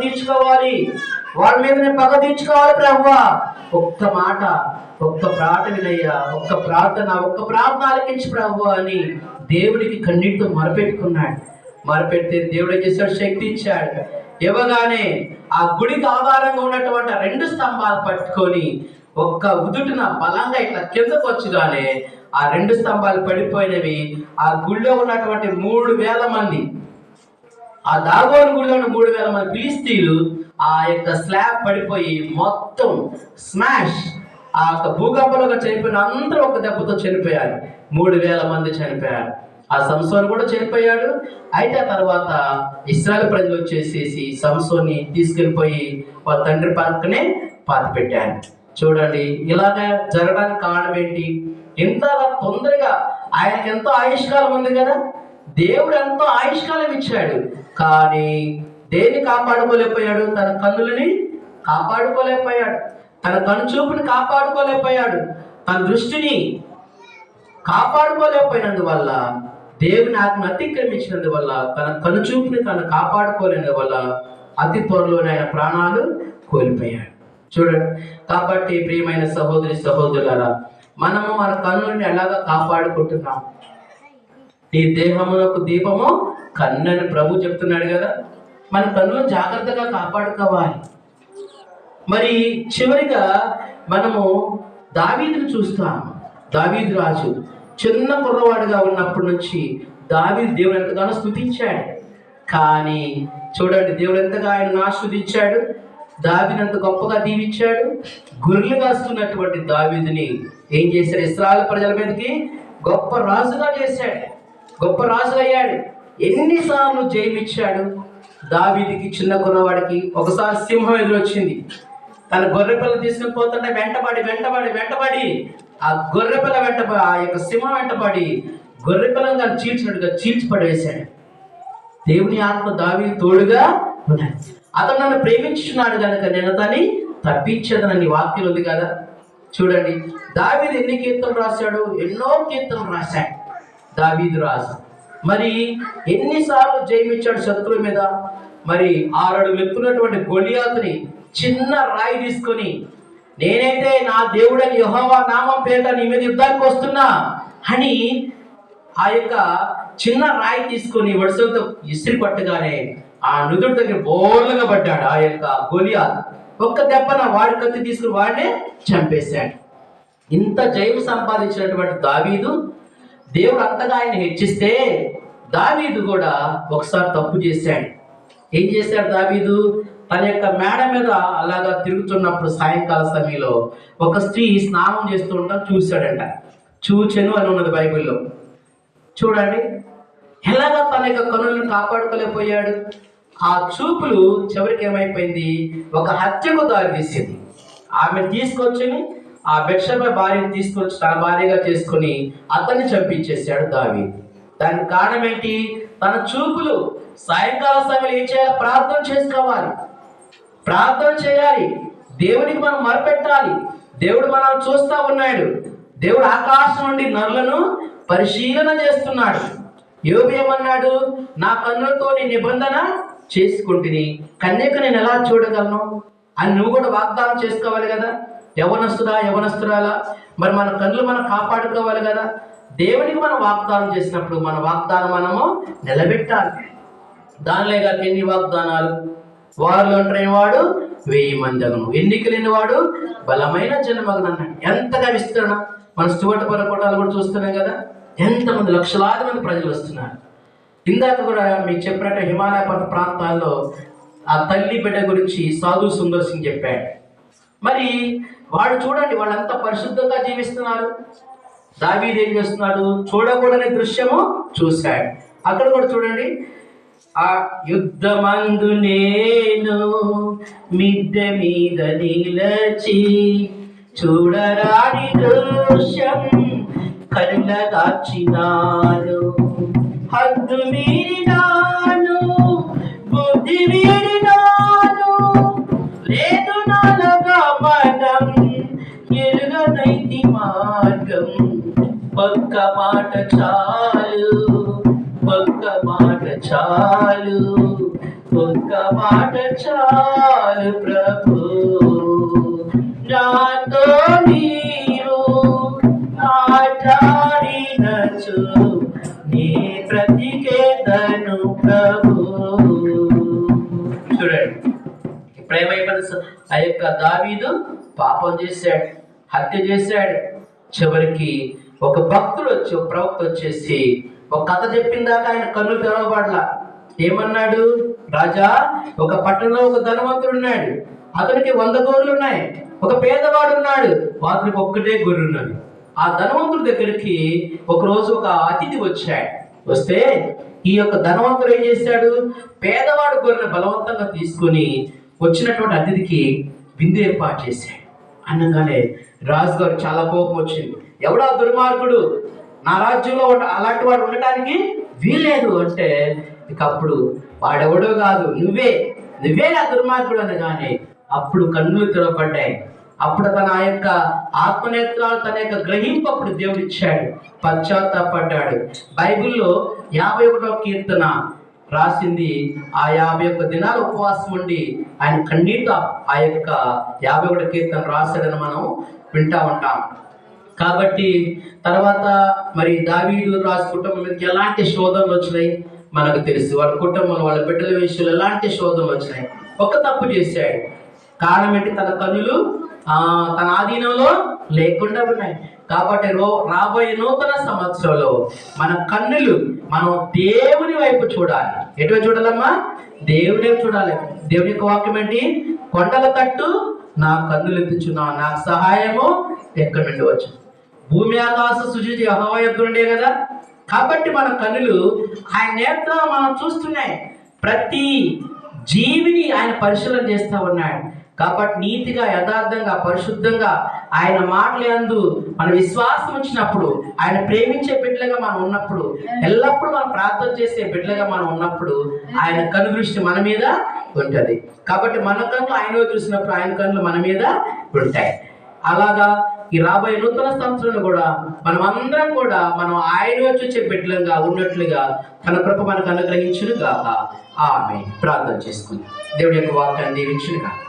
తీర్చుకోవాలి. వాళ్ళ మీదనే పగ తీర్చుకోవాలి ప్రభువా. ఒక్క మాట ఒక్క ప్రార్థన వినయ్యా ఒక్క ప్రార్థన ఒక్క ప్రార్థన ఆలకించి ప్రభు అని దేవుడికి కన్నీటితో మరపెట్టుకున్నాడు. మరపెడితే దేవుడు ఏం చేశాడు? శక్తి ఇచ్చాడు. ఇవ్వగానే ఆ గుడికి ఆధారంగా ఉన్నటువంటి రెండు స్తంభాలు పట్టుకొని ఒక్క ఉదుటిన బలంగా ఇట్లా కిందకు వచ్చుగానే ఆ రెండు స్తంభాలు పడిపోయినవి. ఆ గుడిలో ఉన్నటువంటి మూడు వేల మంది ఆ దాగోని గుడిలో ఉన్న మూడు వేల మంది ఫిలిస్తీన్లు ఆ యొక్క స్లాబ్ పడిపోయి మొత్తం స్మాష్. ఆ యొక్క భూకంపంలో చనిపోయిన అందరూ ఒక దెబ్బతో చనిపోయారు. మూడు వేల మంది చనిపోయారు. ఆ సంసోన్ కూడా చనిపోయాడు. అయితే ఆ తర్వాత ఇస్రాయల్ ప్రజలు వచ్చేసేసి సంసోన్ని తీసుకెళ్ళిపోయి వాళ్ళ తండ్రి పక్కనే పాతి పెట్టారు. చూడండి ఇలాగ జరగడానికి కారణం ఏంటి? ఎంత తొందరగా ఆయనకి ఎంతో ఆయుష్కాలం ఉంది కదా? దేవుడు ఎంతో ఆయుష్కాలం ఇచ్చాడు. కానీ దేన్ని కాపాడుకోలేకపోయాడు? తన కన్నులని కాపాడుకోలేకపోయాడు. తన కను చూపుని కాపాడుకోలేకపోయాడు. తన దృష్టిని కాపాడుకోలేకపోయినందువల్ల దేవుని ఆత్మ అతిక్రమించినందువల్ల తన కనుచూపుని తను కాపాడుకోలేనందువల్ల అతి త్వరలోనే ఆయన ప్రాణాలు కోల్పోయాడు. చూడండి. కాబట్టి ప్రియమైన సహోదరి సహోదరులారా మనము మన కన్నులని ఎలాగా కాపాడుకుంటున్నాం? నీ దేహమునకు దీపము కన్నని ప్రభు చెప్తున్నాడు కదా. మన కన్ను జాగ్రత్తగా కాపాడుకోవాలి. మరి చివరిగా మనము దావీదును చూస్తాం దావీదు రాజు చిన్న కుర్రవాడుగా ఉన్నప్పటి నుంచి దావీదు దేవుడు ఎంతగానో స్తుతించాడు కానీ చూడండి దేవుడు ఎంతగా ఆయన ఆస్వాదించాడు. దావిని అంత గొప్పగా దీవించాడు. గొర్రెలు కాస్తున్నటువంటి దావీదుని ఏం చేశాడు? ఇస్రాయల్ ప్రజల మీదకి గొప్ప రాజుగా చేశాడు. గొప్ప రాజు అయ్యాడు ఎన్నిసార్లు జయమిచ్చాడు? దావీదికి చిన్న కుర్రవాడికి. ఒకసారి సింహం ఎదురొచ్చింది. తన గొర్రెపిల్ల తీసుకుని పోతుంటే వెంటబడి వెంటబడి వెంటబడి ఆ గొర్రెపిల్ల వెంటబడి ఆ యొక్క సింహం వెంటబడి గొర్రెపిల్లను తను చీల్చినట్టుగా చీల్చి పడేశాడు. దేవుని ఆత్మ దావి తోడుగా ఉన్నాడు అతను నన్ను ప్రేమించున్నాడు కనుక నేను అతన్ని తప్పించదనని వాక్యం ఉంది కదా? చూడండి. దావీదు ఎన్ని కీర్తనలు రాశాడు? ఎన్నో కీర్తనలు రాశాడు. దావీదు రాశాడు మరి ఎన్నిసార్లు జయమిచ్చాడు శత్రువు మీద? మరి ఆరడు వెతున్నటువంటి గొలియాతుని చిన్న రాయి తీసుకొని నేనైతే నా దేవుడని యహోవా నామం పేరిట నీ మీద యుద్ధానికి వస్తున్నా అని ఆ యొక్క చిన్న రాయి తీసుకొని వరుసలతో ఇసిరి పట్టగానే ఆ నుదుడు దగ్గర బోర్లుగా పడ్డాడు ఆ యొక్క గొలియాత్. ఒక్క దెబ్బన వాడి కత్తి తీసుకుని వాడినే చంపేశాడు. ఇంత జయం సంపాదించినటువంటి దావీదు దేవుడు అంతగా ఆయన హెచ్చిస్తే దావీదు కూడా ఒకసారి తప్పు చేశాడు. ఏం చేశాడు దావీదు? తన యొక్క మేడ మీద అలాగా తిరుగుతున్నప్పుడు సాయంకాల సమయంలో ఒక స్త్రీ స్నానం చేస్తూ ఉంటా చూశాడంట. చూచెను అని ఉన్నది బైబిల్లో. చూడండి. ఎలాగా తన యొక్క కనులను కాపాడుకోలేకపోయాడు? ఆ చూపులు చివరికి ఏమైపోయింది? ఒక హత్యకు దారి తీసింది ఆమె తీసుకొచ్చి ఆ బెక్షప భార్యను తీసుకొచ్చి తన భార్యగా చేసుకొని అతన్ని చంపించేశాడు దావి దానికి కారణం ఏంటి? తన చూపులు సాయంకాల సమయంలో ఏం చేయాలి? ప్రార్థన చేసుకోవాలి. ప్రార్థన చేయాలి. దేవునికి మనం మరపెట్టాలి. దేవుడు మనం చూస్తా ఉన్నాడు. దేవుడు ఆకాశం నుండి నరులను పరిశీలన చేస్తున్నాడు. యోబు ఏమన్నాడు? నా కన్నులతో నీ నిబంధన చేసుకుంటుని కన్యక నేను ఎలా చూడగలను? అని నువ్వు కూడా వాగ్దానం చేసుకోవాలి కదా. యవనస్తుడా యవనస్తురాలా? మరి మన కళ్ళు మనం కాపాడుకోవాలి కదా. దేవునికి మనం వాగ్దానం చేసినప్పుడు మన వాగ్దానం మనము నిలబెట్టాలి. దానిలే కాక ఎన్ని వాగ్దానాలు? వారిలో ఉంటున్న వాడు వెయ్యి మందము ఎన్నిక లేని వాడు బలమైన జన్మగన అన్నాడు. ఎంతగా విస్తరణ? మన స్టువర్ట్ పరకోటాలు కూడా చూస్తున్నాం కదా. ఎంతమంది లక్షలాది మంది ప్రజలు వస్తున్నారు. ఇందాక కూడా మీకు చెప్పినట్టు హిమాలయ పర్వత ప్రాంతాల్లో ఆ తల్లి బిడ్డ గురించి సాధు సుందర్ సింగ్ చెప్పాడు. మరి వాడు చూడండి వాళ్ళంతా పరిశుద్ధంగా జీవిస్తున్నారు. దావీది ఏం చేస్తున్నాడు? చూడకూడని దృశ్యము చూశాడు. అక్కడ కూడా చూడండి ఆ యుద్ధమందు నేను మిద్దె మీద నిలచి చూడరాని దృశ్యం కళ్ళ దాచినాను. హద్దు మీరినాను బుద్ధి మీరి చాలు పక్క మాట చాలు ఒక్క మాట చాలు ప్రభు. నాతో నీవు మాట్లాడినచు నీ ప్రతికేతను ప్రభు. చూడండి ప్రేమైపోయిన స- ఆ యొక్క దావీదు పాపం చేశాడు హత్య చేశాడు. చివరికి ఒక భక్తుడు వచ్చి ఒక ప్రవక్త వచ్చేసి ఒక కథ చెప్పిన దాకా ఆయన కన్ను తెరవబడలా. ఏమన్నాడు? రాజా ఒక పట్టణంలో ఒక ధనవంతుడు ఉన్నాడు. అతనికి వంద గోర్లు ఉన్నాయి. ఒక పేదవాడు ఉన్నాడు. అతనికి ఒక్కటే గొర్రె ఉన్నది. ఆ ధనవంతుడి దగ్గరికి ఒకరోజు ఒక అతిథి వచ్చాడు. వస్తే ఈ యొక్క ధనవంతుడు ఏం చేశాడు? పేదవాడు గొర్రెను బలవంతంగా తీసుకొని వచ్చినటువంటి అతిథికి విందు ఏర్పాటు చేశాడు. అనగానే రాజుగారు చాలా కోపం వచ్చింది. ఎవడా దుర్మార్గుడు. నా రాజ్యంలో అలాంటి వాడు ఉండటానికి వీల్లేదు అంటే ఇక అప్పుడు వాడెవడో కాదు నువ్వే. నువ్వే నా దుర్మార్గుడు అనగానే అప్పుడు కన్నులు తెరవబడ్డాయి. అప్పుడు తన ఆ యొక్క ఆత్మనేత్రాలు తన యొక్క గ్రహింపు అప్పుడు దేవుడు ఇచ్చాడు పశ్చాత్తాపడ్డాడు. బైబిల్లో యాభై ఒకటో కీర్తన రాసింది ఆ యాభై ఒక్క దినాలు ఉపవాసం ఉండి ఆయన కన్నీట ఆ యొక్క యాభై ఒకటి కీర్తన రాశాడని మనం వింటా ఉంటాం. కాబట్టి తర్వాత మరి దావీదు రాజు కుటుంబం మీదకి ఎలాంటి శోధనలు వచ్చినాయి? మనకు తెలుసు. వాళ్ళ కుటుంబంలో వాళ్ళ బిడ్డల విషయంలో ఎలాంటి శోధనలు వచ్చినాయి? ఒక తప్పు చేశాడు. కారణం ఏంటి? తన కన్నులు ఆ, తన ఆధీనంలో లేకుండా ఉన్నాయి. కాబట్టి రో రాబోయే నూతన సంవత్సరంలో మన కన్నులు మనం దేవుని వైపు చూడాలి. ఎటువైపు చూడాలమ్మా? దేవుని వైపు చూడాలి. దేవుని యొక్క వాక్యం ఏంటి? కొండల తట్టు నా కన్నులు ఎత్తుచున్నా నాకు సహాయము ఎక్కడి నుండి వచ్చింది? భూమి ఆకాశ సుజుతి యెహోవా యొద్ద కదా? కాబట్టి మన కన్నులు ఆయన నేత్రం మనం చూస్తున్నాయి. ప్రతి జీవిని ఆయన పరిశీలన చేస్తూ ఉన్నాడు. కాబట్టి నీతిగా యథార్థంగా పరిశుద్ధంగా ఆయన మాటలందు మన విశ్వాసం వచ్చినప్పుడు ఆయన ప్రేమించే బిడ్డలుగా మనం ఉన్నప్పుడు ఎల్లప్పుడూ మనం ప్రార్థన చేసే బిడ్డలుగా మనం ఉన్నప్పుడు ఆయన కను దృష్టి మన మీద ఉంటుంది. కాబట్టి మన కన్ను ఆయన చూసినప్పుడు ఆయన కన్నులు మన మీద ఉంటాయి. అలాగా ఈ రాబోయే నూతన సంవత్సరంలో కూడా మనం అందరం కూడా మనం ఆయన వచ్చి వచ్చే బిడ్డలంగా ఉన్నట్లుగా తన కృప మనకు అనుగ్రహించును గాక ఆమె ప్రార్థన చేసుకుంది. దేవుడి యొక్క వాక్యాన్ని దీవించును గాక